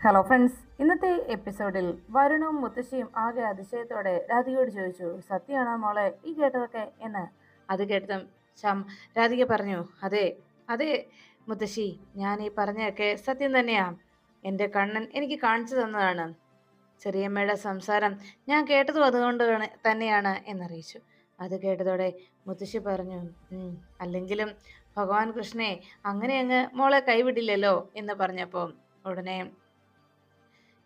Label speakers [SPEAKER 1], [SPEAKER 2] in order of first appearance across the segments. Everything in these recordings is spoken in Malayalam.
[SPEAKER 1] ഹലോ ഫ്രണ്ട്സ് ഇന്നത്തെ എപ്പിസോഡിൽ വരുണും മുത്തശ്ശിയും ആകെ അതിശയത്തോടെ രാധികയോട് ചോദിച്ചു സത്യമാണോ മോളെ ഈ കേട്ടതൊക്കെ എന്ന്? അത് കേട്ടതും ശം രാധിക പറഞ്ഞു അതെ അതെ മുത്തശ്ശി ഞാൻ ഈ പറഞ്ഞതൊക്കെ സത്യം തന്നെയാ. എന്റെ കണ്ണൻ എനിക്ക് കാണിച്ചു തന്നതാണ്. ചെറിയമ്മയുടെ സംസാരം ഞാൻ കേട്ടതും അതുകൊണ്ട് തന്നെയാണ് എന്നറിയിച്ചു. അത് കേട്ടതോടെ മുത്തശ്ശി പറഞ്ഞു അല്ലെങ്കിലും ഭഗവാൻ കൃഷ്ണനെ അങ്ങനെ അങ്ങ് മോളെ കൈവിടില്ലല്ലോ എന്ന് പറഞ്ഞപ്പോൾ ഉടനെ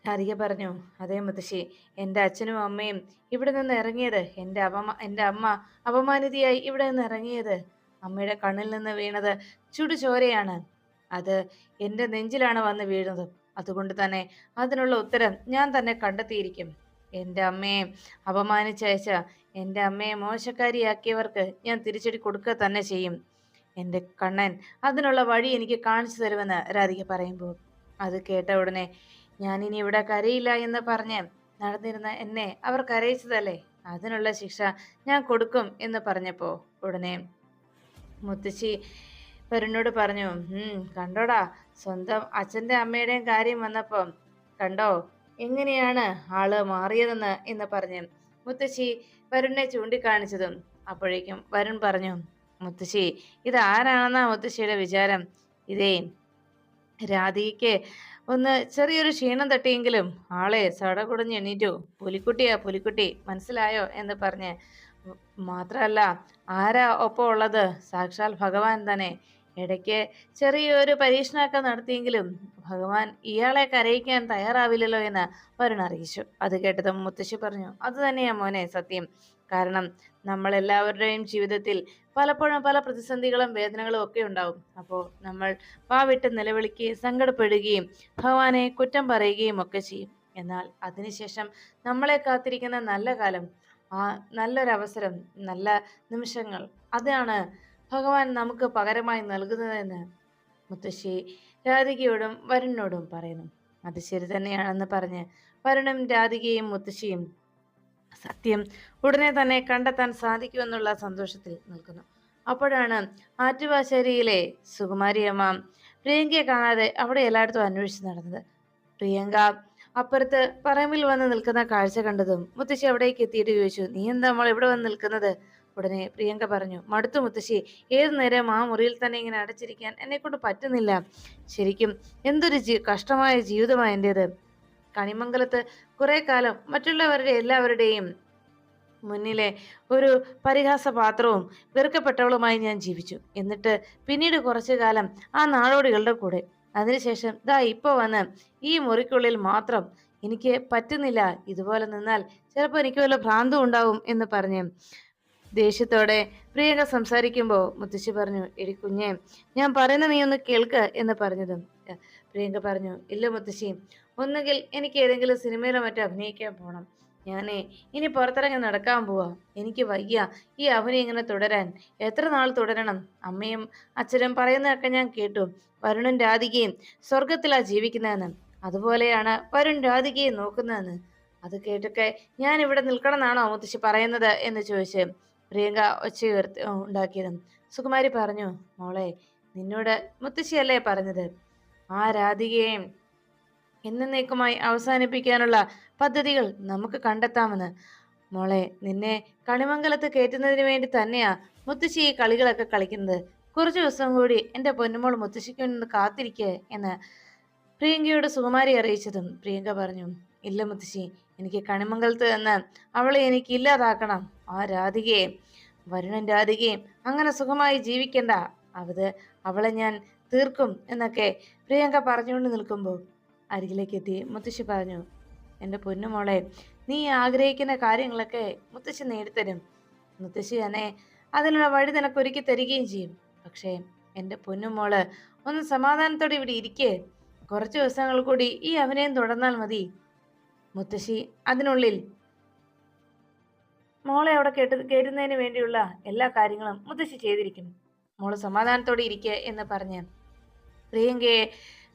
[SPEAKER 1] രാധിക പറഞ്ഞു അതേ മുത്തശ്ശി എന്റെ അച്ഛനും അമ്മയും ഇവിടെ നിന്ന് ഇറങ്ങിയത് എന്റെ അപമ എന്റെ അമ്മ അപമാനിതയായി ഇവിടെ നിന്ന് ഇറങ്ങിയത്. അമ്മയുടെ കണ്ണിൽ നിന്ന് വീണത് ചുടുചോരയാണ്. അത് എന്റെ നെഞ്ചിലാണ് വന്ന് വീഴുന്നത്. അതുകൊണ്ട് തന്നെ അതിനുള്ള ഉത്തരം ഞാൻ തന്നെ കണ്ടെത്തിയിരിക്കും. എന്റെ അമ്മയെ അപമാനിച്ചയച്ച എന്റെ അമ്മയെ മോശക്കാരിയാക്കിയവർക്ക് ഞാൻ തിരിച്ചടി കൊടുക്കുക തന്നെ ചെയ്യും. എന്റെ കണ്ണൻ അതിനുള്ള വഴി എനിക്ക് കാണിച്ചു തരുമെന്ന് രാധിക പറയുമ്പോൾ അത് കേട്ട ഉടനെ ഞാനിനി ഇവിടെ കരയില്ല എന്ന് പറഞ്ഞ് നടന്നിരുന്ന എന്നെ അവർ കരയിച്ചതല്ലേ? അതിനുള്ള ശിക്ഷ ഞാൻ കൊടുക്കും എന്ന് പറഞ്ഞപ്പോൾ ഉടനെ മുത്തശ്ശി വരുണോട് പറഞ്ഞു കണ്ടോടാ സ്വന്തം അച്ഛന്റെ അമ്മയുടെയും കാര്യം വന്നപ്പം കണ്ടോ എങ്ങനെയാണ് ആൾ മാറിയതെന്ന്? എന്ന് പറഞ്ഞ് മുത്തശ്ശി വരുണിനെ ചൂണ്ടിക്കാണിച്ചതും അപ്പോഴേക്കും വരുൺ പറഞ്ഞു മുത്തശ്ശി ഇത് ആരാണെന്നാ മുത്തശ്ശിയുടെ വിചാരം? ഇതേ രാധികയ്ക്ക് ഒന്ന് ചെറിയൊരു ക്ഷീണം തട്ടിയെങ്കിലും ആളെ സടകുടഞ്ഞ് എണീറ്റു. പുലിക്കുട്ടിയാ പുലിക്കുട്ടി മനസ്സിലായോ? എന്ന് പറഞ്ഞ്. മാത്രമല്ല ആരാ ഒപ്പം ഉള്ളത്? സാക്ഷാൽ ഭഗവാൻ തന്നെ. ഇടയ്ക്ക് ചെറിയൊരു പരീക്ഷണമൊക്കെ നടത്തിയെങ്കിലും ഭഗവാൻ ഇയാളെ കരയിക്കാൻ തയ്യാറാവില്ലല്ലോ എന്ന് വരുൺ അറിയിച്ചു. അത് കേട്ടതും മുത്തശ്ശി പറഞ്ഞു. അത് തന്നെയാ മോനെ സത്യം. കാരണം നമ്മളെല്ലാവരുടെയും ജീവിതത്തിൽ പലപ്പോഴും പല പ്രതിസന്ധികളും വേദനകളും ഒക്കെ ഉണ്ടാവും. അപ്പോൾ നമ്മൾ പാവിട്ട് നിലവിളിക്കുകയും സങ്കടപ്പെടുകയും ഭഗവാനെ കുറ്റം പറയുകയും ഒക്കെ ചെയ്യും. എന്നാൽ അതിനുശേഷം നമ്മളെ കാത്തിരിക്കുന്ന നല്ല കാലം ആ നല്ലൊരവസരം നല്ല നിമിഷങ്ങൾ അതാണ് ഭഗവാൻ നമുക്ക് പകരമായി നൽകുന്നതെന്ന് മുത്തശ്ശി രാധികയോടും വരുണിനോടും പറയുന്നു. അത് ശരി തന്നെയാണെന്ന് പറഞ്ഞ് വരുണും രാധികയും മുത്തശ്ശിയും സത്യം ഉടനെ തന്നെ കണ്ടെത്താൻ സാധിക്കുമെന്നുള്ള സന്തോഷത്തിൽ നിൽക്കുന്നു. അപ്പോഴാണ് ആറ്റുവാശ്ശേരിയിലെ സുകുമാരിയമ്മ പ്രിയങ്കയെ കാണാതെ അവിടെ എല്ലായിടത്തും അന്വേഷിച്ച് നടന്നത്. പ്രിയങ്ക അപ്പുറത്ത് പറമ്പിൽ വന്ന് നിൽക്കുന്ന കാഴ്ച കണ്ടതും മുത്തശ്ശി അവിടേക്ക് എത്തിയിട്ട് ചോദിച്ചു നീ എന്താ നമ്മൾ ഇവിടെ വന്ന് നിൽക്കുന്നത്? ഉടനെ പ്രിയങ്ക പറഞ്ഞു മടുത്തു മുത്തശ്ശി. ഏത് നേരം ആ മുറിയിൽ തന്നെ ഇങ്ങനെ അടച്ചിരിക്കാൻ എന്നെ കൊണ്ട് പറ്റുന്നില്ല. ശരിക്കും എന്തൊരു ജീ കഷ്ടമായ ജീവിതമാണ് എന്റേത് കണിമംഗലത്ത് കുറെ കാലം മറ്റുള്ളവരുടെ എല്ലാവരുടെയും മുന്നിലെ ഒരു പരിഹാസ പാത്രവും വെറുക്കപ്പെട്ടവളുമായി ഞാൻ ജീവിച്ചു. എന്നിട്ട് പിന്നീട് കുറച്ചു കാലം ആ നാടോടികളുടെ കൂടെ. അതിനുശേഷം ദാ ഇപ്പൊ വന്ന് ഈ മുറിക്കുള്ളിൽ മാത്രം എനിക്ക് പറ്റുന്നില്ല. ഇതുപോലെ നിന്നാൽ ചിലപ്പോൾ എനിക്ക് വല്ല ഭ്രാന്തും ഉണ്ടാവും എന്ന് പറഞ്ഞ് ദേഷ്യത്തോടെ പ്രിയങ്ക സംസാരിക്കുമ്പോൾ മുത്തശ്ശി പറഞ്ഞു എടി കുഞ്ഞെ ഞാൻ പറയുന്ന നീ ഒന്ന് കേൾക്ക് എന്ന് പറഞ്ഞതും. പ്രിയങ്ക പറഞ്ഞു ഇല്ല മുത്തശ്ശി ഒന്നുകിൽ എനിക്ക് ഏതെങ്കിലും സിനിമയിലോ മറ്റോ അഭിനയിക്കാൻ പോകണം ഞാനേ ഇനി പുറത്തിറങ്ങി നടക്കാൻ പോവാ. എനിക്ക് വയ്യ ഈ അഭിനയം ഇങ്ങനെ തുടരാൻ. എത്ര നാൾ തുടരണം? അമ്മയും അച്ഛനും പറയുന്നതൊക്കെ ഞാൻ കേട്ടു. വരുണും രാധികയും സ്വർഗത്തിലാ ജീവിക്കുന്നതെന്ന്. അതുപോലെയാണ് വരുൺ രാധികയെ നോക്കുന്നതെന്ന്. അത് കേട്ടൊക്കെ ഞാൻ ഇവിടെ നിൽക്കണമെന്നാണോ മുത്തശ്ശി പറയുന്നത് എന്ന് ചോദിച്ച് പ്രിയങ്ക ഒച്ചയുയർത്തി ഉണ്ടാക്കിയതും. സുകുമാരി പറഞ്ഞു മോളെ നിന്നോട് മുത്തശ്ശിയല്ലേ പറഞ്ഞത്? ആ രാധികയെ എന്നേക്കുമായി അവസാനിപ്പിക്കാനുള്ള പദ്ധതികൾ നമുക്ക് കണ്ടെത്താമെന്ന്. മോളെ നിന്നെ കണിമംഗലത്ത് കയറ്റുന്നതിന് വേണ്ടി തന്നെയാ മുത്തശ്ശി ഈ കളികളൊക്കെ കളിക്കുന്നത്. കുറച്ചു ദിവസം കൂടി എന്റെ പൊന്നുമോൾ മുത്തശ്ശിക്ക് വേണ്ടി കാത്തിരിക്കുക എന്ന് പ്രിയങ്കയോട് സുകുമാരി അറിയിച്ചതും പ്രിയങ്ക പറഞ്ഞു ഇല്ല മുത്തശ്ശി എനിക്ക് കണിമംഗലത്ത് നിന്ന് അവളെ എനിക്ക് ഇല്ലാതാക്കണം. ആ രാധികയെ വരുണൻ രാധികയും അങ്ങനെ സുഖമായി ജീവിക്കണ്ട. അവത് അവളെ ഞാൻ തീർക്കും എന്നൊക്കെ പ്രിയങ്ക പറഞ്ഞുകൊണ്ട് നിൽക്കുമ്പോൾ അരികിലേക്ക് എത്തി. മുത്തശ്ശി പറഞ്ഞു എന്റെ പൊന്നുമോളെ നീ ആഗ്രഹിക്കുന്ന കാര്യങ്ങളൊക്കെ മുത്തശ്ശി നേടിത്തരും. മുത്തശ്ശി തന്നെ അതിനുള്ള വഴി നിനക്ക് ഒരുക്കി തരികയും ചെയ്യും. പക്ഷേ എന്റെ പൊന്നുമോൾ ഒന്ന് സമാധാനത്തോടെ ഇവിടെ ഇരിക്കേ. കുറച്ച് ദിവസങ്ങൾ കൂടി ഈ അഭിനയം തുടർന്നാൽ മതി. മുത്തശ്ശി അതിനുള്ളിൽ മോളെ അവിടെ കേട്ട് കയറ്റുന്നതിന് വേണ്ടിയുള്ള എല്ലാ കാര്യങ്ങളും മുത്തശ്ശി ചെയ്തിരിക്കും. മോൾ സമാധാനത്തോടെ ഇരിക്കേ എന്ന് പറഞ്ഞ് പ്രിയങ്കയെ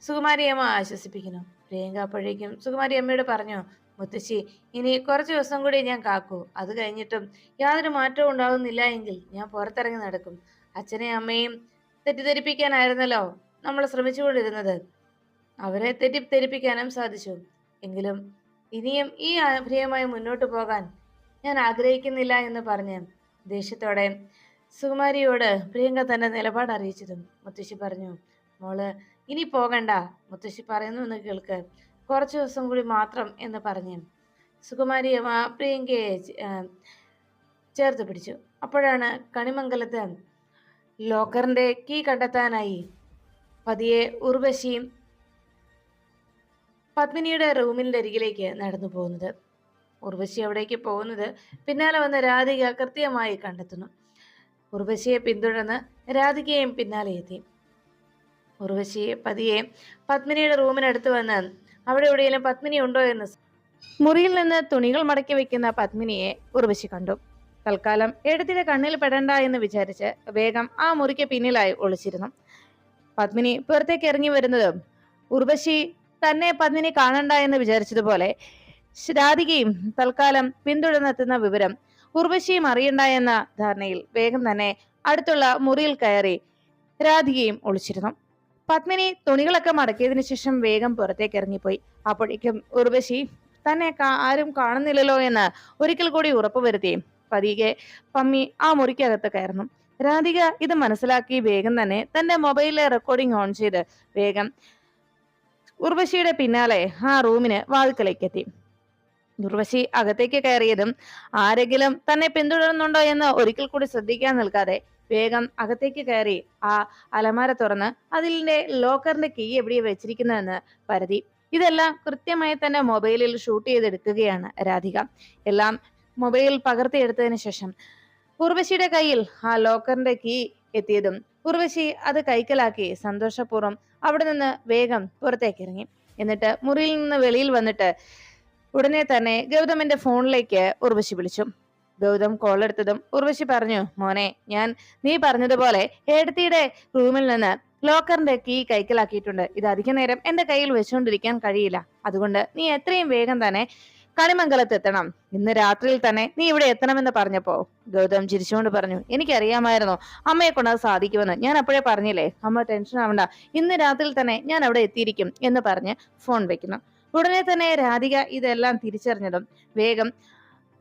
[SPEAKER 1] സുകുമാരിയമ്മ ആശ്വസിപ്പിക്കുന്നു. പ്രിയങ്ക അപ്പോഴേക്കും സുകുമാരി അമ്മയോട് പറഞ്ഞു മുത്തശ്ശി ഇനി കുറച്ച് ദിവസം കൂടി ഞാൻ കാക്കൂ. അത് കഴിഞ്ഞിട്ടും യാതൊരു മാറ്റവും ഉണ്ടാകുന്നില്ല എങ്കിൽ ഞാൻ പുറത്തിറങ്ങി നടക്കും. അച്ഛനെയും അമ്മയും തെറ്റിദ്ധരിപ്പിക്കാനായിരുന്നല്ലോ നമ്മൾ ശ്രമിച്ചുകൊണ്ടിരുന്നത്. അവരെ തെറ്റിദ്ധരിപ്പിക്കാനും സാധിച്ചു. എങ്കിലും ഇനിയും ഈ അഭിനയമായി മുന്നോട്ട് പോകാൻ ഞാൻ ആഗ്രഹിക്കുന്നില്ല എന്ന് പറഞ്ഞ് ദേഷ്യത്തോടെ സുകുമാരിയോട് പ്രിയങ്ക തന്റെ നിലപാട് അറിയിച്ചതും മുത്തശ്ശി പറഞ്ഞു മോൾ ഇനി പോകണ്ട. മുത്തശ്ശി പറയുന്നു എന്ന് കേൾക്ക്. കുറച്ച് ദിവസം കൂടി മാത്രം എന്ന് പറഞ്ഞു. സുകുമാരി പ്രിയങ്കയെ ചേർത്ത് പിടിച്ചു. അപ്പോഴാണ് കണിമംഗലത്ത് ലോക്കറിന്റെ കീ കണ്ടെത്താനായി പതിയെ ഉർവശിയും പത്മിനിയുടെ റൂമിന്റെ അരികിലേക്ക് നടന്നു പോകുന്നത്. ഉർവശി അവിടേക്ക് പോകുന്നത് പിന്നാലെ വന്ന രാധിക കൃത്യമായി കണ്ടെത്തുന്നു. ഉർവശിയെ പിന്തുടർന്ന് രാധികയും പിന്നാലെ എത്തി. ഉർവശിയെ പതിയെ പത്മിനിയുടെ റൂമിനടുത്ത് വന്ന് അവിടെ എവിടെയെങ്കിലും പത്മിനി ഉണ്ടോ എന്ന് മുറിയിൽ നിന്ന് തുണികൾ മടക്കി വെക്കുന്ന പത്മിനിയെ ഉർവശി കണ്ടു. തൽക്കാലം എടുത്തിന്റെ കണ്ണിൽ പെടണ്ട എന്ന് വിചാരിച്ച് വേഗം ആ മുറിക്ക് പിന്നിലായി ഒളിച്ചിരുന്നു. പത്മിനി പുറത്തേക്ക് ഇറങ്ങി വരുന്നതും ഉർവശി തന്നെ പത്മിനി കാണണ്ട എന്ന് വിചാരിച്ചതുപോലെ രാധികയും തൽക്കാലം പിന്തുടർന്നെത്തുന്ന വിവരം ഉർവശിയും അറിയണ്ട എന്ന ധാരണയിൽ വേഗം തന്നെ അടുത്തുള്ള മുറിയിൽ കയറി രാധികയും ഒളിച്ചിരുന്നു. പത്മിനി തുണികളൊക്കെ മടക്കിയതിനു ശേഷം വേഗം പുറത്തേക്ക് ഇറങ്ങിപ്പോയി. അപ്പോഴേക്കും ഉർവശി തന്നെ ആരും കാണുന്നില്ലല്ലോ എന്ന് ഒരിക്കൽ കൂടി ഉറപ്പുവരുത്തി പതിയെ പമ്മി ആ മുറിക്കകത്ത് കയറുന്നു. രാധിക ഇത് മനസ്സിലാക്കി വേഗം തന്നെ തന്റെ മൊബൈലിലെ റെക്കോർഡിംഗ് ഓൺ ചെയ്ത് വേഗം ഉർവശിയുടെ പിന്നാലെ ആ റൂമിന് വാതിക്കലേക്ക് എത്തി ഉർവശി അകത്തേക്ക് കയറിയതും ആരെങ്കിലും തന്നെ പിന്തുടരുന്നുണ്ടോ എന്ന് ഒരിക്കൽ കൂടി ശ്രദ്ധിക്കാൻ നിൽക്കാതെ വേഗം അകത്തേക്ക് കയറി ആ അലമാര തുറന്ന് അതിന്റെ ലോക്കറിന്റെ കീ എവിടെ വെച്ചിരിക്കുന്നതെന്ന് പരതി. ഇതെല്ലാം കൃത്യമായി തന്നെ മൊബൈലിൽ ഷൂട്ട് ചെയ്തെടുക്കുകയാണ് രാധിക. എല്ലാം മൊബൈൽ പകർത്തിയെടുത്തതിന് ശേഷം ഉർവശിയുടെ കയ്യിൽ ആ ലോക്കറിന്റെ കീ എത്തിയതും ഉർവശി അത് കൈക്കലാക്കി സന്തോഷപൂർവം അവിടെ നിന്ന് വേഗം പുറത്തേക്ക് ഇറങ്ങി. എന്നിട്ട് മുറിയിൽ നിന്ന് വെളിയിൽ വന്നിട്ട് ഉടനെ തന്നെ ഗൗതമിന്റെ ഫോണിലേക്ക് ഉർവശി വിളിച്ചു. ഗൗതം കോൾ എടുത്തതും ഉർവശി പറഞ്ഞു മോനെ ഞാൻ നീ പറഞ്ഞതുപോലെ ഏടത്തിയുടെ റൂമിൽ നിന്ന് ലോക്കറിന്റെ കീ കൈക്കലാക്കിയിട്ടുണ്ട്. ഇത് അധിക നേരം എന്റെ കയ്യിൽ വെച്ചുകൊണ്ടിരിക്കാൻ കഴിയില്ല. അതുകൊണ്ട് നീ എത്രയും വേഗം തന്നെ കണിമംഗലത്ത് എത്തണം. ഇന്ന് രാത്രിയിൽ തന്നെ നീ ഇവിടെ എത്തണമെന്ന് പറഞ്ഞപ്പോ ഗൗതം ചിരിച്ചുകൊണ്ട് പറഞ്ഞു എനിക്കറിയാമായിരുന്നു. അമ്മയെ കൊണ്ട് സാധിക്കുമെന്ന്. ഞാൻ അപ്പോഴേ പറഞ്ഞില്ലേ അമ്മ ടെൻഷൻ ആവണ്ട. ഇന്ന് രാത്രിയിൽ തന്നെ ഞാൻ അവിടെ എത്തിയിരിക്കും എന്ന് പറഞ്ഞ് ഫോൺ വെക്കുന്നു. ഉടനെ തന്നെ രാധിക ഇതെല്ലാം തിരിച്ചറിഞ്ഞതും വേഗം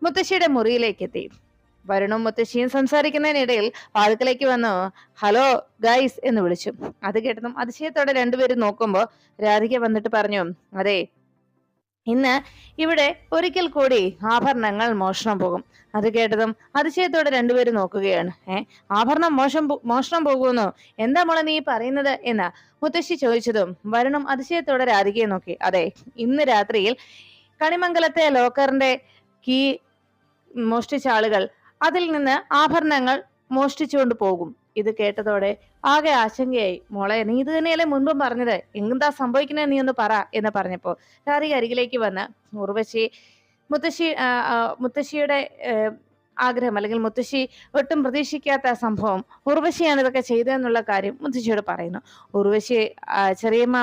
[SPEAKER 1] മുത്തശ്ശിയുടെ മുറിയിലേക്ക് എത്തി വരുണും മുത്തശ്ശിയും സംസാരിക്കുന്നതിനിടയിൽ വാതിക്കലേക്ക് വന്ന് ഹലോ ഗൈസ് എന്ന് വിളിച്ചു. അത് കേട്ടതും അതിശയത്തോടെ രണ്ടുപേരും നോക്കുമ്പോൾ രാധിക വന്നിട്ട് പറഞ്ഞു അതെ ഇന്ന് ഇവിടെ ഒരിക്കൽ കൂടി ആഭരണങ്ങൾ മോഷണം പോകും. അത് കേട്ടതും അതിശയത്തോടെ രണ്ടുപേരും നോക്കുകയാണ്. ഏ ആഭരണം മോശം മോഷണം പോകുമെന്നോ എന്താ മോളെ നീ പറയുന്നത്? എന്ന് മുത്തശ്ശി ചോദിച്ചതും വരുണും അതിശയത്തോടെ രാധികയെ നോക്കി. അതെ ഇന്ന് രാത്രിയിൽ കണിമംഗലത്തെ ലോക്കറിന്റെ കീ മോഷ്ടിച്ച ആളുകൾ. അതിൽ നിന്ന് ആഭരണങ്ങൾ മോഷ്ടിച്ചുകൊണ്ട് പോകും. ഇത് കേട്ടതോടെ ആകെ ആശങ്കയായി. മോളെ നീ ഇത് തന്നെയല്ലേ മുൻപും പറഞ്ഞത്? എന്താ സംഭവിക്കുന്നത് നീ ഒന്ന് പറ എന്ന് പറഞ്ഞപ്പോ രാധിക അരികിലേക്ക് വന്ന് ഉർവശി മുത്തശ്ശി മുത്തശ്ശിയുടെ ആഗ്രഹം അല്ലെങ്കിൽ മുത്തശ്ശി ഒട്ടും പ്രതീക്ഷിക്കാത്ത സംഭവം ഉർവശിയാണ് ഇതൊക്കെ ചെയ്തതെന്നുള്ള കാര്യം മുത്തശ്ശിയോട് പറയുന്നു. ഉർവശി ചെറിയമ്മ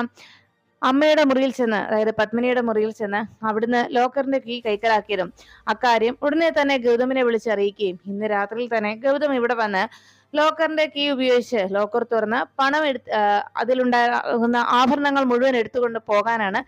[SPEAKER 1] അമ്മയുടെ മുറിയിൽ ചെന്ന് അതായത് പത്മിനിയുടെ മുറിയിൽ ചെന്ന് അവിടുന്ന് ലോക്കറിന്റെ കീ കൈക്കലാക്കിയതും അക്കാര്യം ഉടനെ തന്നെ ഗൗതമിനെ വിളിച്ചറിയിക്കുകയും ഇന്ന് രാത്രിയിൽ തന്നെ ഗൗതം ഇവിടെ വന്ന് ലോക്കറിന്റെ കീ ഉപയോഗിച്ച് ലോക്കർ തുറന്ന് പണം എടുത്ത് അതിലുണ്ടാകുന്ന ആഭരണങ്ങൾ മുഴുവൻ എടുത്തുകൊണ്ട് പോകാനാണ്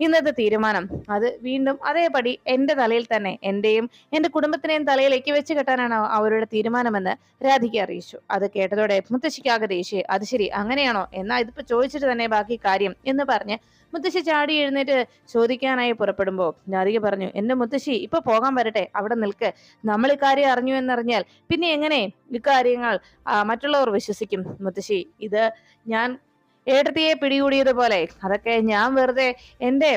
[SPEAKER 1] ഇന്നത്തെ തീരുമാനം. അത് വീണ്ടും അതേപടി എന്റെ തലയിൽ തന്നെ എന്റെയും എന്റെ കുടുംബത്തിനെയും തലയിലേക്ക് വെച്ച് കെട്ടാനാണ് അവരുടെ തീരുമാനമെന്ന് രാധിക അറിയിച്ചു. അത് കേട്ടതോടെ മുത്തശ്ശിക്കാകെ ദേഷ്യ. അത് ശരി അങ്ങനെയാണോ? എന്നാ ഇതിപ്പോ ചോദിച്ചിട്ട് തന്നെ ബാക്കി കാര്യം എന്ന് പറഞ്ഞ് മുത്തശ്ശി ചാടി എഴുന്നേറ്റ് ചോദിക്കാനായി പുറപ്പെടുമ്പോൾ രാധിക പറഞ്ഞു എന്റെ മുത്തശ്ശി ഇപ്പൊ പോകാൻ വരട്ടെ. അവിടെ നിൽക്ക്. നമ്മൾ ഇക്കാര്യം അറിഞ്ഞു എന്നറിഞ്ഞാൽ പിന്നെ എങ്ങനെ ഇക്കാര്യങ്ങൾ മറ്റുള്ളവർ വിശ്വസിക്കും? മുത്തശ്ശി ഇത് ഞാൻ ഏടത്തിയെ പിടികൂടിയതുപോലെ. അതൊക്കെ ഞാൻ വെറുതെ എന്റെ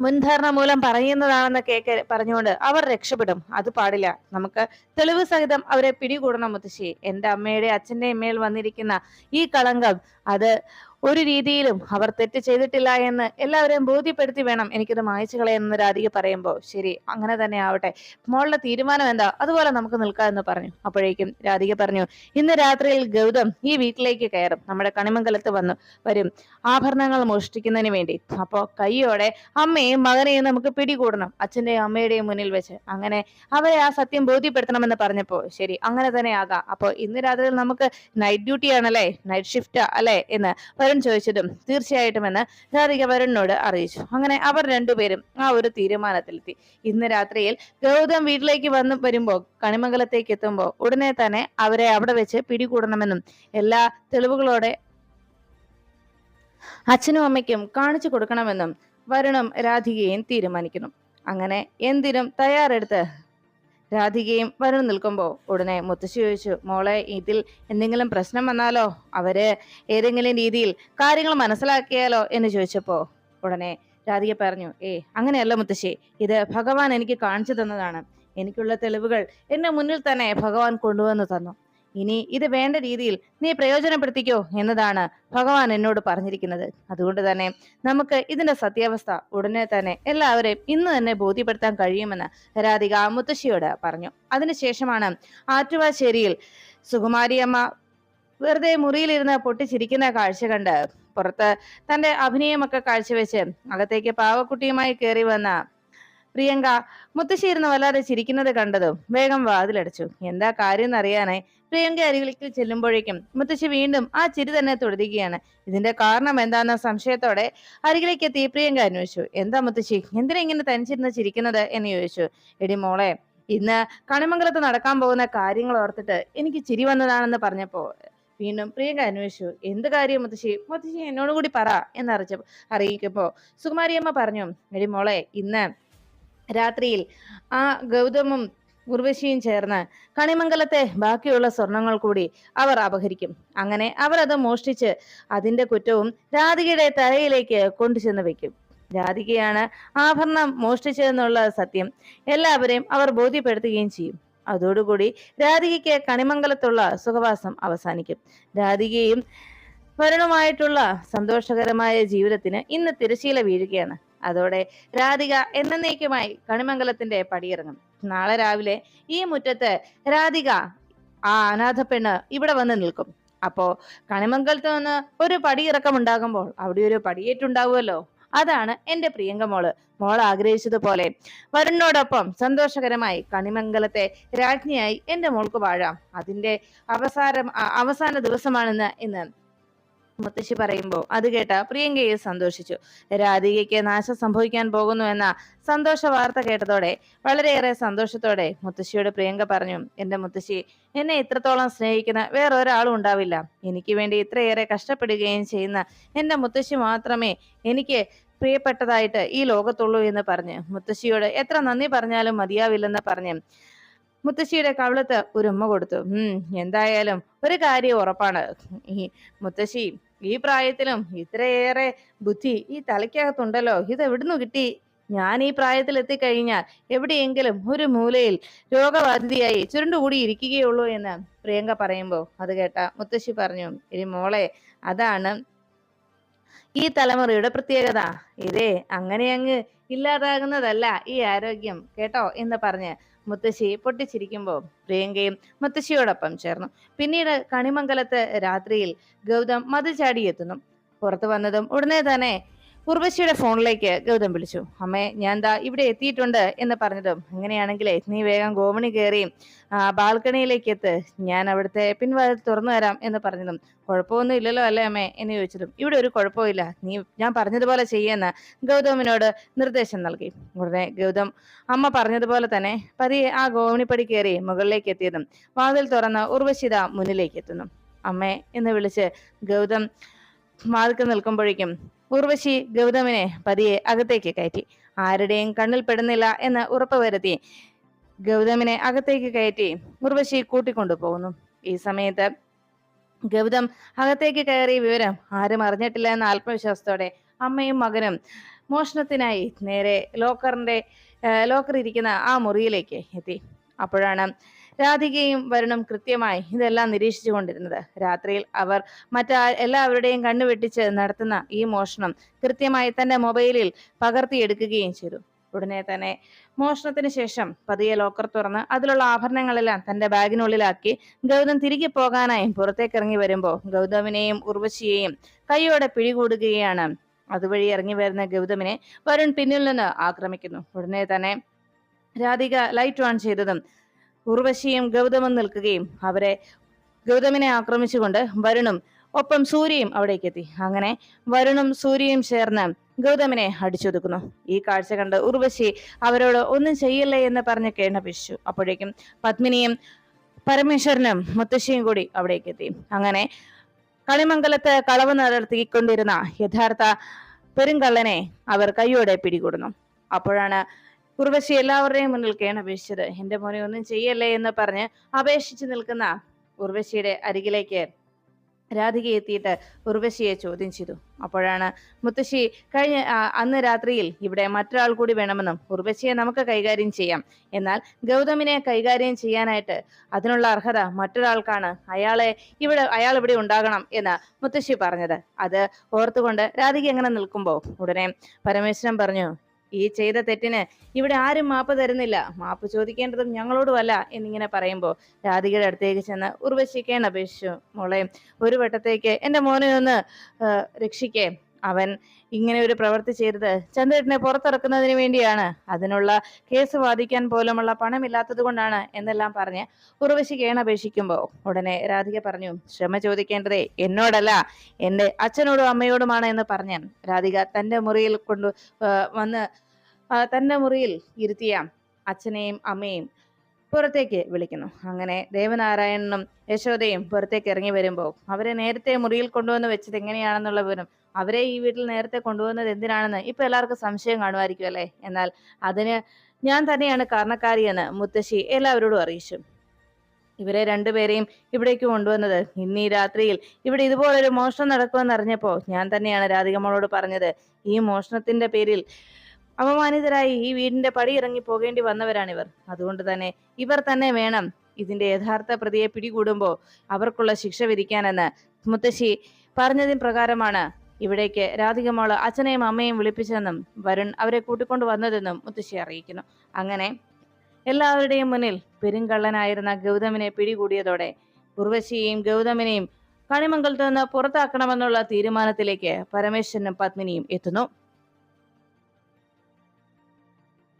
[SPEAKER 1] മുൻധാരണ മൂലം പറയുന്നതാണെന്ന് കേക്ക് പറഞ്ഞുകൊണ്ട് അവർ രക്ഷപ്പെടും. അത് പാടില്ല. നമുക്ക് തെളിവ് സഹിതം അവരെ പിടികൂടണം മുത്തശ്ശി. എന്റെ അമ്മയുടെ അച്ഛന്റെ മേൽ വന്നിരിക്കുന്ന ഈ കളങ്കം അത് ഒരു രീതിയിലും അവർ തെറ്റ് ചെയ്തിട്ടില്ല എന്ന് എല്ലാവരെയും ബോധ്യപ്പെടുത്തി വേണം എനിക്കിത് മായച്ചു കളയെന്ന് രാധിക പറയുമ്പോൾ. ശരി അങ്ങനെ തന്നെ ആവട്ടെ. മോളുടെ തീരുമാനം എന്താ? അതുപോലെ നമുക്ക് നിൽക്കാം എന്ന് പറഞ്ഞു. അപ്പോഴേക്കും രാധിക പറഞ്ഞു ഇന്ന് രാത്രിയിൽ ഗൗതം ഈ വീട്ടിലേക്ക് കയറും. നമ്മുടെ കണിമംഗലത്ത് വന്നു. വരും. ആഭരണങ്ങൾ മോഷ്ടിക്കുന്നതിന് വേണ്ടി. അപ്പോൾ കൈയോടെ അമ്മയും മകനെയും നമുക്ക് പിടികൂടണം. അച്ഛന്റെയും അമ്മയുടെയും മുന്നിൽ വെച്ച്. അങ്ങനെ അവരെ ആ സത്യം ബോധ്യപ്പെടുത്തണമെന്ന് പറഞ്ഞപ്പോൾ. ശരി അങ്ങനെ തന്നെ ആകാം. അപ്പോൾ ഇന്ന് രാത്രിയിൽ നമുക്ക് നൈറ്റ് ഡ്യൂട്ടി ആണല്ലേ? നൈറ്റ് ഷിഫ്റ്റ് അല്ലേ? എന്ന് വരുൺ ചോദിച്ചതും തീർച്ചയായിട്ടുമെന്ന് രാധിക വരുണിനോട് അറിയിച്ചു. അങ്ങനെ അവർ രണ്ടുപേരും ആ ഒരു തീരുമാനത്തിലെത്തി. ഇന്ന് രാത്രിയിൽ ഗൗതം വീട്ടിലേക്ക് വന്ന് വരുമ്പോൾ കണിമംഗലത്തേക്ക് എത്തുമ്പോൾ ഉടനെ തന്നെ അവരെ അവിടെ വെച്ച് പിടികൂടണമെന്നും എല്ലാ തെളിവുകളോടെ അച്ഛനും അമ്മയ്ക്കും കാണിച്ചു കൊടുക്കണമെന്നും വരുണും രാധികയും തീരുമാനിക്കുന്നു. അങ്ങനെ എന്തിനും തയ്യാറെടുത്ത് രാധികയും വരുൺ നിൽക്കുമ്പോൾ ഉടനെ മുത്തശ്ശി ചോദിച്ചു മോളെ ഇതിൽ എന്തെങ്കിലും പ്രശ്നം വന്നാലോ? അവർ ഏതെങ്കിലും രീതിയിൽ കാര്യങ്ങൾ മനസ്സിലാക്കിയാലോ? എന്ന് ചോദിച്ചപ്പോൾ ഉടനെ രാധിക പറഞ്ഞു ഏ അങ്ങനെയല്ല മുത്തശ്ശി. ഇത് ഭഗവാൻ എനിക്ക് കാണിച്ചു തന്നതാണ്. എനിക്കുള്ള തെളിവുകൾ എന്റെ മുന്നിൽ തന്നെ ഭഗവാൻ കൊണ്ടുവന്നു തന്നു. ഇനി ഇത് വേണ്ട രീതിയിൽ നീ പ്രയോജനപ്പെടുത്തിക്കോ എന്നതാണ് ഭഗവാൻ എന്നോട് പറഞ്ഞിരിക്കുന്നത്. അതുകൊണ്ട് തന്നെ നമുക്ക് ഇതിന്റെ സത്യാവസ്ഥ ഉടനെ തന്നെ എല്ലാവരെയും ഇന്ന് തന്നെ ബോധ്യപ്പെടുത്താൻ കഴിയുമെന്ന് രാധിക മുത്തശ്ശിയോട് പറഞ്ഞു. അതിനുശേഷമാണ് ആറ്റുവാശ്ശേരിയിൽ സുകുമാരിയമ്മ വെറുതെ മുറിയിലിരുന്ന് പൊട്ടിച്ചിരിക്കുന്ന കാഴ്ച കണ്ട് പുറത്ത് തന്റെ അഭിനയമൊക്കെ കാഴ്ചവെച്ച് അകത്തേക്ക് പാവക്കുട്ടിയുമായി കയറി വന്ന പ്രിയങ്ക മുത്തശ്ശി ഇരുന്ന് വല്ലാതെ ചിരിക്കുന്നത് കണ്ടതും വേഗം വാതിലടച്ചു. എന്താ കാര്യം എന്നറിയാനായി പ്രിയങ്ക അരികിലേക്ക് ചെല്ലുമ്പോഴേക്കും മുത്തശ്ശി വീണ്ടും ആ ചിരി തന്നെ തുടരുകയാണ്. ഇതിന്റെ കാരണം എന്താണെന്ന സംശയത്തോടെ അരികിലേക്ക് എത്തി പ്രിയങ്ക അന്വേഷിച്ചു. എന്താ മുത്തശ്ശി എന്തിനാ ഇങ്ങനെ തനിച്ചിരുന്ന് ചിരിക്കുന്നത് എന്ന് ചോദിച്ചു. എടി മോളെ ഇന്ന് കണിമംഗലത്ത് നടക്കാൻ പോകുന്ന കാര്യങ്ങൾ ഓർത്തിട്ട് എനിക്ക് ചിരി വന്നതാണെന്ന് പറഞ്ഞപ്പോ വീണ്ടും പ്രിയങ്ക അന്വേഷിച്ചു. എന്ത് കാര്യം മുത്തശ്ശി? മുത്തശ്ശി എന്നോട് കൂടി പറ എന്നറിച്ച അറിയിക്കുമ്പോ സുകുമാരിയമ്മ പറഞ്ഞു എടി മോളെ ഇന്ന് രാത്രിയിൽ ആ ഗൗതമും ഉർവശിയും ചേർന്ന് കണിമംഗലത്തെ ബാക്കിയുള്ള സ്വർണങ്ങൾ കൂടി അവർ അപഹരിക്കും. അങ്ങനെ അവർ അത് മോഷ്ടിച്ച് അതിന്റെ കുറ്റവും രാധികയുടെ തലയിലേക്ക് കൊണ്ടുചെന്ന് വെക്കും രാധികയാണ് ആഭരണം മോഷ്ടിച്ചതെന്നുള്ള സത്യം എല്ലാവരെയും അവർ ബോധ്യപ്പെടുത്തുകയും ചെയ്യും. അതോടുകൂടി രാധികയ്ക്ക് കണിമംഗലത്തുള്ള സുഖവാസം അവസാനിക്കും. രാധികയും വരുണുമായിട്ടുള്ള സന്തോഷകരമായ ജീവിതത്തിന് ഇന്ന് തിരശീല വീഴുകയാണ്. അതോടെ രാധിക എന്നേക്കുമായി കണിമംഗലത്തിന്റെ പടിയിറങ്ങും. നാളെ രാവിലെ ഈ മുറ്റത്ത് രാധിക ആ അനാഥ പെണ്ണ് ഇവിടെ വന്ന് നിൽക്കും. അപ്പോ കണിമംഗലത്ത് നിന്ന് ഒരു പടിയിറക്കം ഉണ്ടാകുമ്പോൾ അവിടെ ഒരു പടിയേറ്റുണ്ടാവുമല്ലോ. അതാണ് എന്റെ പ്രിയങ്ക മോൾ. മോൾ ആഗ്രഹിച്ചതുപോലെ. വരുണിനോടൊപ്പം സന്തോഷകരമായി കണിമംഗലത്തെ രാജ്ഞിയായി എന്റെ മോൾക്ക് വാഴാം. അതിന്റെ അവസാനം അവസാന ദിവസമാണെന്ന് ഇന്ന്. മുത്തശ്ശി പറയുമ്പോൾ അത് കേട്ട പ്രിയങ്കയെ സന്തോഷിച്ചു. രാധികയ്ക്ക് നാശം സംഭവിക്കാൻ പോകുന്നു എന്ന സന്തോഷ വാർത്ത കേട്ടതോടെ വളരെയേറെ സന്തോഷത്തോടെ മുത്തശ്ശിയോട് പ്രിയങ്ക പറഞ്ഞു എന്റെ മുത്തശ്ശി എന്നെ ഇത്രത്തോളം സ്നേഹിക്കുന്ന വേറൊരാളും ഉണ്ടാവില്ല. എനിക്ക് വേണ്ടി ഇത്രയേറെ കഷ്ടപ്പെടുകയും ചെയ്യുന്ന എന്റെ മുത്തശ്ശി മാത്രമേ എനിക്ക് പ്രിയപ്പെട്ടതായിട്ട് ഈ ലോകത്തുള്ളൂ എന്ന് പറഞ്ഞ് മുത്തശ്ശിയോട് എത്ര നന്ദി പറഞ്ഞാലും മതിയാവില്ലെന്ന് പറഞ്ഞ് മുത്തശ്ശിയുടെ കവിളത്ത് ഒരു ഉമ്മ കൊടുത്തു. ഉം എന്തായാലും ഒരു കാര്യം ഉറപ്പാണ്. ഈ മുത്തശ്ശി ഈ പ്രായത്തിലും ഇത്രയേറെ ബുദ്ധി ഈ തലയ്ക്കകത്തുണ്ടല്ലോ. ഇത് എവിടുന്നു കിട്ടി? ഞാൻ ഈ പ്രായത്തിൽ എത്തിക്കഴിഞ്ഞാൽ എവിടെയെങ്കിലും ഒരു മൂലയിൽ രോഗബാധിതയായി ചുരുണ്ടുകൂടി ഇരിക്കുകയുള്ളൂ എന്ന് പ്രിയങ്ക പറയുമ്പോൾ അത് കേട്ട മുത്തശ്ശി പറഞ്ഞു ഇനി മോളെ അതാണ് ഈ തലമുറയുടെ പ്രത്യേകത. ഇതേ അങ്ങനെ അങ്ങ് ഇല്ലാതാകുന്നതല്ല ഈ ആരോഗ്യം. കേട്ടോ? എന്ന് പറഞ്ഞ് മുത്തശ്ശി പൊട്ടിച്ചിരിക്കുമ്പോൾ പ്രിയങ്കയും മുത്തശ്ശിയോടൊപ്പം ചേർന്നു. പിന്നീട് കണിമംഗലത്ത് രാത്രിയിൽ ഗൗതം മതിൽ ചാടിയെത്തുന്നു. പുറത്തു വന്നതും ഉടനെ തന്നെ ഉർവശിയുടെ ഫോണിലേക്ക് ഗൗതം വിളിച്ചു. അമ്മേ ഞാൻ ദാ ഇവിടെ എത്തിയിട്ടുണ്ട് എന്ന് പറഞ്ഞതും. അങ്ങനെയാണെങ്കിലേ നീ വേഗം ഗോമണി കയറി ബാൽക്കണിയിലേക്ക് എത്ത്. ഞാൻ അവിടുത്തെ പിൻവാതിൽ തുറന്നു തരാം എന്ന് പറഞ്ഞതും. കുഴപ്പമൊന്നും ഇല്ലല്ലോ അല്ലേ അമ്മേ? എന്ന് ചോദിച്ചതും. ഇവിടെ ഒരു കുഴപ്പമില്ല. നീ ഞാൻ പറഞ്ഞതുപോലെ ചെയ്യുമെന്ന് ഗൗതമിനോട് നിർദ്ദേശം നൽകി. ഉടനെ ഗൗതം അമ്മ പറഞ്ഞതുപോലെ തന്നെ പതിയെ ആ ഗോവണിപ്പടി കയറി മുകളിലേക്ക് എത്തിയതും. വാതിൽ തുറന്ന് ഉർവശിത മുന്നിലേക്ക് എത്തുന്നു. അമ്മേ എന്ന് വിളിച്ച് ഗൗതം മാർക്ക് നിൽക്കുമ്പോഴേക്കും ഉർവശി ഗൗതമനെ പതിയെ അകത്തേക്ക് കയറ്റി. ആരുടെയും കണ്ണിൽ പെടുന്നില്ല എന്ന് ഉറപ്പുവരുത്തി ഗൗതമിനെ അകത്തേക്ക് കയറ്റി ഉർവശി കൂട്ടിക്കൊണ്ടു പോകുന്നു. ഈ സമയത്ത് ഗൗതം അകത്തേക്ക് കയറിയ വിവരം ആരും അറിഞ്ഞിട്ടില്ല എന്ന ആത്മവിശ്വാസത്തോടെ അമ്മയും മകനും മോഷണത്തിനായി നേരെ ലോക്കറിന്റെ ലോക്കർ ഇരിക്കുന്ന ആ മുറിയിലേക്ക് എത്തി. അപ്പോഴാണ് രാധികയും വരുണും കൃത്യമായി ഇതെല്ലാം നിരീക്ഷിച്ചു കൊണ്ടിരുന്നത് രാത്രിയിൽ അവർ മറ്റാ എല്ലാവരുടെയും കണ്ണുവെട്ടിച്ച് നടത്തുന്ന ഈ മോഷണം കൃത്യമായി തന്റെ മൊബൈലിൽ പകർത്തിയെടുക്കുകയും ചെയ്തു. ഉടനെ തന്നെ മോഷണത്തിന് ശേഷം പതിയെ ലോക്കർ തുറന്ന് അതിലുള്ള ആഭരണങ്ങളെല്ലാം തന്റെ ബാഗിനുള്ളിലാക്കി ഗൗതം തിരികെ പോകാനായി പുറത്തേക്ക് ഇറങ്ങി വരുമ്പോൾ ഗൗതമിനെയും ഉർവശിയെയും കൈയോടെ പിടികൂടുകയാണ്. അതുവഴി ഇറങ്ങി വരുന്ന ഗൗതമിനെ വരുൺ പിന്നിൽ നിന്ന് ആക്രമിക്കുന്നു. ഉടനെ തന്നെ രാധിക ലൈറ്റ് ഓൺ ചെയ്തതും ഉർവശിയും ഗൗതമും നിൽക്കുകയും അവരെ ഗൗതമിനെ ആക്രമിച്ചുകൊണ്ട് വരുണും ഒപ്പം സൂര്യയും അവിടേക്ക് എത്തി അങ്ങനെ വരുണും സൂര്യയും ചേർന്ന് ഗൗതമിനെ അടിച്ചൊതുക്കുന്നു. ഈ കാഴ്ച കണ്ട് ഉർവശി അവരോട് ഒന്നും ചെയ്യല്ലേ എന്ന് പറഞ്ഞ് കേണപിച്ചു അപ്പോഴേക്കും പത്മിനിയും പരമേശ്വരനും മുത്തശ്ശിയും കൂടി അവിടേക്ക് എത്തി അങ്ങനെ കളിമംഗലത്ത് കളവ് നടത്തിക്കൊണ്ടിരുന്ന യഥാർത്ഥ പെരുങ്കള്ളനെ അവർ കൈയോടെ പിടികൂടുന്നു. അപ്പോഴാണ് ഉർവശി എല്ലാവരുടെയും മുന്നിൽ കേണപേക്ഷിച്ചത്. എന്റെ മോനെ ഒന്നും ചെയ്യല്ലേ എന്ന് പറഞ്ഞ് അപേക്ഷിച്ചു നിൽക്കുന്ന ഉർവശിയുടെ അരികിലേക്ക് രാധിക എത്തിയിട്ട് ഉർവശിയെ ചോദ്യം ചെയ്തു. അപ്പോഴാണ് മുത്തശ്ശി കഴിഞ്ഞ അന്ന് രാത്രിയിൽ ഇവിടെ മറ്റൊരാൾ കൂടി വേണമെന്നും ഉർവശിയെ നമുക്ക് കൈകാര്യം ചെയ്യാം. എന്നാൽ ഗൗതമിനെ കൈകാര്യം ചെയ്യാനായിട്ട് അതിനുള്ള അർഹത മറ്റൊരാൾക്കാണ്. അയാളെ ഇവിടെ അയാൾ ഇവിടെ ഉണ്ടാകണം എന്ന് മുത്തശ്ശി പറഞ്ഞത്. അത് ഓർത്തുകൊണ്ട് രാധിക എങ്ങനെ നിൽക്കുമ്പോൾ ഉടനെ പരമേശ്വരൻ പറഞ്ഞു ഈ ചെയ്ത തെറ്റിന് ഇവിടെ ആരും മാപ്പ് തരുന്നില്ല. മാപ്പ് ചോദിക്കേണ്ടതും ഞങ്ങളോടുമല്ല എന്നിങ്ങനെ പറയുമ്പോൾ രാധികയുടെ അടുത്തേക്ക് ചെന്ന് ഉർവശിക്കേണ്ട അപേക്ഷിച്ചു മോളെ ഒരു വട്ടത്തേക്ക് എന്റെ മോനെ ഒന്ന് രക്ഷിക്കേ. അവൻ ഇങ്ങനെ ഒരു പ്രവൃത്തി ചെയ്തത്. ചന്ദ്രനെ പുറത്തിറക്കുന്നതിന് വേണ്ടിയാണ്. അതിനുള്ള കേസ് വാദിക്കാൻ പോലുമുള്ള പണമില്ലാത്തത് കൊണ്ടാണ് എന്നെല്ലാം പറഞ്ഞ് ഉർവശി കേണപേക്ഷിക്കുമ്പോൾ ഉടനെ രാധിക പറഞ്ഞു ക്ഷമ ചോദിക്കേണ്ടതേ എന്നോടല്ല എന്റെ അച്ഛനോടും അമ്മയോടുമാണ് എന്ന് പറഞ്ഞ് രാധിക തന്റെ മുറിയിൽ കൊണ്ടു വന്ന് തന്റെ മുറിയിൽ ഇരുത്തിയ അച്ഛനെയും അമ്മയും പുറത്തേക്ക് വിളിക്കുന്നു. അങ്ങനെ ദേവനാരായണനും യശോദയും പുറത്തേക്ക് ഇറങ്ങി വരുമ്പോൾ അവരെ നേരത്തെ മുറിയിൽ കൊണ്ടുവന്ന് വെച്ചത് എങ്ങനെയാണെന്നുള്ള വിവരം അവരെ ഈ വീട്ടിൽ നേരത്തെ കൊണ്ടുവന്നത് എന്തിനാണെന്ന് ഇപ്പൊ എല്ലാവർക്കും സംശയം കാണുമായിരിക്കും അല്ലേ? എന്നാൽ അതിന് ഞാൻ തന്നെയാണ് കാരണക്കാരിയെന്ന് മുത്തശ്ശി എല്ലാവരോടും അറിയിച്ചു. ഇവരെ രണ്ടുപേരെയും ഇവിടേക്ക് കൊണ്ടുവന്നത് ഇന്ന് ഈ രാത്രിയിൽ ഇവിടെ ഇതുപോലൊരു മോഷണം നടക്കുമെന്ന് അറിഞ്ഞപ്പോൾ ഞാൻ തന്നെയാണ് രാധികമ്മളോട് പറഞ്ഞത്. ഈ മോഷണത്തിന്റെ പേരിൽ അപമാനിതരായി ഈ വീടിന്റെ പടി ഇറങ്ങി പോകേണ്ടി വന്നവരാണിവർ. അതുകൊണ്ട് തന്നെ ഇവർ തന്നെ വേണം ഇതിന്റെ യഥാർത്ഥ പ്രതിയെ പിടികൂടുമ്പോൾ അവർക്കുള്ള ശിക്ഷ വിധിക്കാനെന്ന്. മുത്തശ്ശി പറഞ്ഞതിൻ പ്രകാരമാണ് ഇവിടേക്ക് രാധികമോൾ അച്ഛനെയും അമ്മയും വിളിപ്പിച്ചതെന്നും വരുൺ അവരെ കൂട്ടിക്കൊണ്ടു വന്നതെന്നും മുത്തശ്ശി അറിയിക്കുന്നു. അങ്ങനെ എല്ലാവരുടെയും മുന്നിൽ പെരുങ്കള്ളനായിരുന്ന ഗൗതമിനെ പിടികൂടിയതോടെ ഉർവശിയെയും ഗൗതമിനെയും കണിമംഗലത്ത് നിന്ന് പുറത്താക്കണമെന്നുള്ള തീരുമാനത്തിലേക്ക് പരമേശ്വരനും പത്മിനിയും എത്തുന്നു.